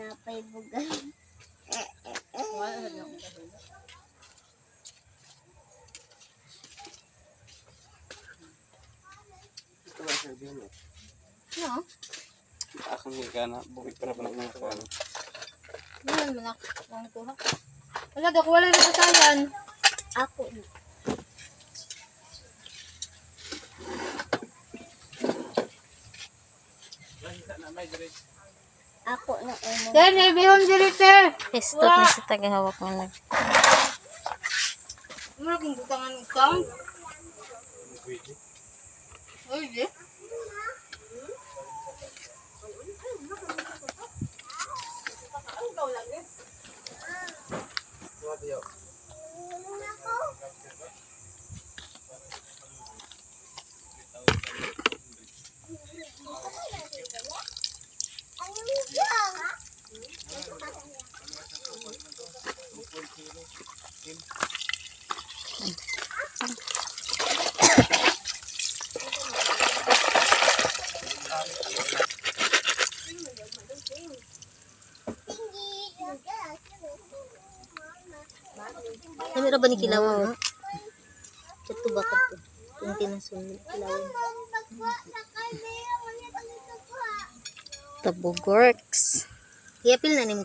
Napay bugal. Wala na akong kahilo. Ito ba din eh? No? Akong higa na bukit para pa ng kuha. Wala naman ako. Wala kuha. Wala, dok. Wala na kasayan. Ako. Ako na umo. Then, may bihon dili, sir. Pistot na sa tagahawak mo nag. Ano kung butangan utang? Uy, di. Kami ra ba ni kilawang no? Ito ba ka to? Kung tinasunod kilawang. Tabugorks. Iyapil na ni mo